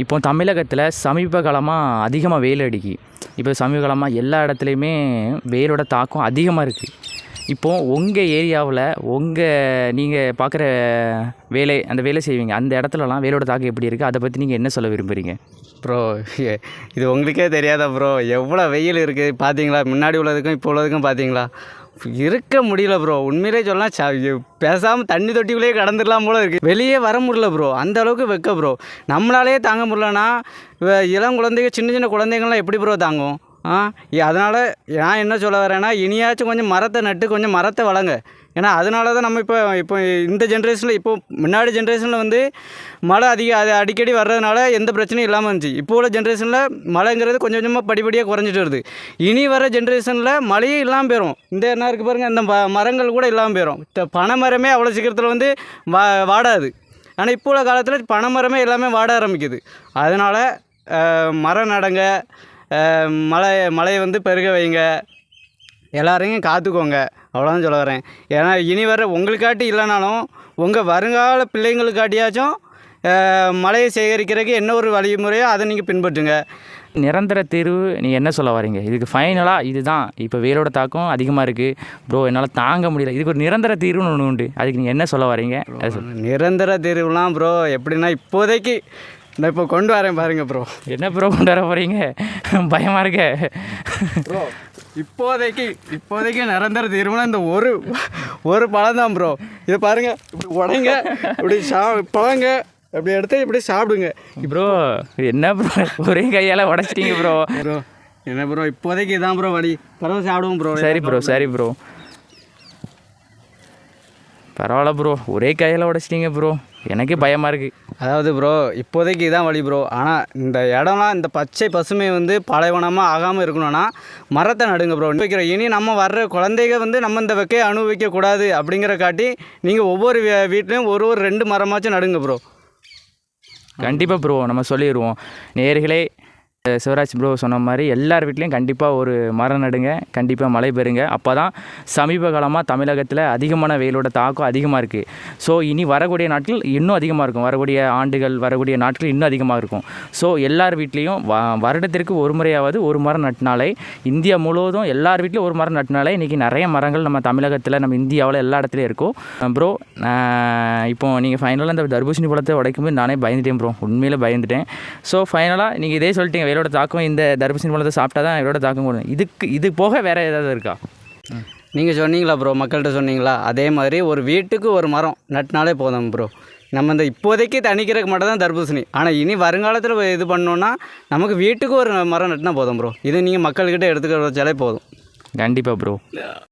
இப்போ தமிழகத்தில் சமீப காலமாக அதிகமாக வெயில் அடிக்கு. இப்போ சமீப காலமாக எல்லா இடத்துலையுமே வெயிலோட தாக்கம் அதிகமாக இருக்குது இப்போது உங்கள் ஏரியாவில் உங்கள் நீங்கள் பார்க்குற வேலை அந்த வேலை செய்வீங்க அந்த இடத்துலலாம் வெயிலோட தாக்கம் எப்படி இருக்குது அதை பற்றி நீங்கள் என்ன சொல்ல விரும்புகிறீங்க ப்ரோ இது உங்களுக்கே தெரியாதா ப்ரோ? எவ்வளோ வெயில் இருக்குது பார்த்தீங்களா முன்னாடி உள்ளதுக்கும் இப்போ உள்ளதுக்கும் பார்த்தீங்களா இருக்க முடியல ப்ரோ உண்மையிலே சொல்லலாம் பேசாமல் தண்ணி தொட்டிக்குள்ளேயே கடந்துடலாம் போல இருக்குது வெளியே வர முடியல ப்ரோ அந்த அளவுக்கு வெக்க ப்ரோ நம்மளாலே தாங்க முடியலன்னா இளம் குழந்தைங்க சின்ன சின்ன குழந்தைங்கள்லாம் எப்படி ப்ரோ தாங்கும்? ஆ அதனால் நான் என்ன சொல்ல வரேன்னா இனியாச்சும் கொஞ்சம் மரத்தை நட்டு கொஞ்சம் மரத்தை வளங்க ஏன்னா அதனால தான் நம்ம இப்போ இப்போ இந்த ஜென்ரேஷனில் இப்போ முன்னாடி ஜென்ரேஷனில் வந்து மழை அதிக அது அடிக்கடி வர்றதுனால எந்த பிரச்சனையும் இல்லாமல் இருந்துச்சு. இப்போ உள்ள ஜென்ரேஷனில் மழைங்கிறது கொஞ்சம் கொஞ்சமாக படிப்படியாக குறைஞ்சிட்டு வருது. இனி வர ஜென்ரேஷனில் மழையே இல்லாமல் போயிடும் இந்த என்ன இருக்குது பாருங்கள் இந்த ம- மரங்கள் கூட இல்லாமல் போயிடும் இந்த பனை மரமே அவ்வளோ சீக்கிரத்தில் வந்து வா வாடாது. ஆனால் இப்போ உள்ள காலத்தில் பனை மரமே எல்லாமே வாட ஆரம்பிக்குது. அதனால் மரம் நடங்க மழை மழையை வந்து பெருக வைங்க. எல்லாரையும் காத்துக்கோங்க. அவ்வளோதான் சொல்ல வரேன். ஏன்னா இனி வர உங்களுக்காட்டி இல்லைனாலும் உங்கள் வருங்கால பிள்ளைங்களுக்காட்டியாச்சும் மழையை சேகரிக்கிறதுக்கு என்ன ஒரு வழிமுறையோ அதை நீங்கள் பின்பற்றுங்க. நிரந்தர தீர்வு நீங்கள் என்ன சொல்ல வரீங்க? இதுக்கு ஃபைனலாக இதுதான். இப்போ வெயிலோட தாக்கம் அதிகமாக இருக்குது ப்ரோ என்னால் தாங்க முடியல. இதுக்கு ஒரு நிரந்தர தீர்வுன்னு ஒன்று உண்டு. அதுக்கு நீங்கள் என்ன சொல்ல வரீங்க. நிரந்தர தீர்வுலாம் ப்ரோ எப்படின்னா இப்போதைக்கு நான் இப்போ கொண்டு வரேன் பாருங்க ப்ரோ என்ன ப்ரோ கொண்டு வர போகிறீங்க பயமாக இருக்க. ப்ரோ இப்போதைக்கு இப்போதைக்கு நிரந்தர தீர்வுனா இந்த ஒரு ஒரு பழம் தான் ப்ரோ இதை பாருங்க இப்படி உடைங்க இப்படி சா பழங்க. இப்படி எடுத்து இப்படி சாப்பிடுங்க. ப்ரோ என்ன ப்ரோ ஒரே கையால் உடச்சிட்டீங்க ப்ரோ ப்ரோ என்ன ப்ரோ இப்போதைக்கு இதான் ப்ரோ வழி. பரவாயில்ல சாப்பிடுவோம் ப்ரோ சரி ப்ரோ சரி ப்ரோ பரவாயில்ல ப்ரோ ஒரே கையால் உடச்சிட்டீங்க ப்ரோ எனக்கே பயமாக இருக்குது அதாவது ப்ரோ இப்போதைக்கு இதான் வழி ப்ரோ ஆனால் இந்த இடம்லாம் இந்த பச்சை பசுமை வந்து பாலைவனமாக ஆகாமல் இருக்கணும்னா மரத்தை நடுங்க ப்ரோ வைக்கிற இனி நம்ம வர்ற குழந்தைங்க வந்து நம்ம இந்த வெக்கையை அனுபவிக்கக்கூடாது அப்படிங்கிற காட்டி நீங்கள் ஒவ்வொரு வீட்லேயும் ஒரு ஒரு ரெண்டு மரமாச்சும் நடுங்க ப்ரோ கண்டிப்பாக ப்ரோ நம்ம சொல்லிடுவோம் நேர்களே சிவராஜ் ப்ரோ சொன்ன மாதிரி எல்லார் வீட்லேயும் கண்டிப்பாக ஒரு மரம் நடுங்க கண்டிப்பாக மழை பெறுங்க. அப்போ தான் சமீப காலமாக தமிழகத்தில் அதிகமான வெயிலோட தாக்கம் அதிகமாக இருக்குது ஸோ இனி வரக்கூடிய நாட்கள் இன்னும் அதிகமாக இருக்கும். வரக்கூடிய ஆண்டுகள் வரக்கூடிய நாட்கள் இன்னும் அதிகமாக இருக்கும். ஸோ எல்லார் வீட்லேயும் வ வருடத்திற்கு ஒரு முறையாவது ஒரு மரம் நட்டினாலே இந்தியா முழுவதும் எல்லார் வீட்லேயும் ஒரு மரம் நட்டினாலே இன்றைக்கி நிறைய மரங்கள் நம்ம தமிழகத்தில் நம்ம இந்தியாவில் எல்லா இடத்துலையும் இருக்கும் ப்ரோ இப்போ நீங்கள் ஃபைனலாக இந்த தர்பூசணி பழத்தை உடைக்கும்போது நானே பயந்துட்டேன் ப்ரோ உண்மையிலே பயந்துட்டேன். ஸோ ஃபைனலாக நீங்கள் இதே சொல்லிட்டீங்க வெயிலோட தாக்கம் இந்த தர்பூசணி பழத்தை சாப்பிட்டா தான் வெயிலோட தாக்கம் கொடுக்கும் இதுக்கு இது போக வேறு ஏதாவது இருக்கா? நீங்கள் சொன்னீங்களா ப்ரோ மக்கள்கிட்ட சொன்னீங்களா? அதே மாதிரி ஒரு வீட்டுக்கு ஒரு மரம் நட்டினாலே போதும் ப்ரோ நம்ம இந்த இப்போதைக்கு தணிக்கிறதுக்கு மட்டும் தான் தர்பூசணி. ஆனால் இனி வருங்காலத்தில் இது பண்ணோன்னா நமக்கு வீட்டுக்கு ஒரு மரம் நட்டினா போதும் ப்ரோ இது நீங்கள் மக்கள்கிட்ட எடுத்துக்கிற வச்சாலே போதும். கண்டிப்பாக ப்ரோ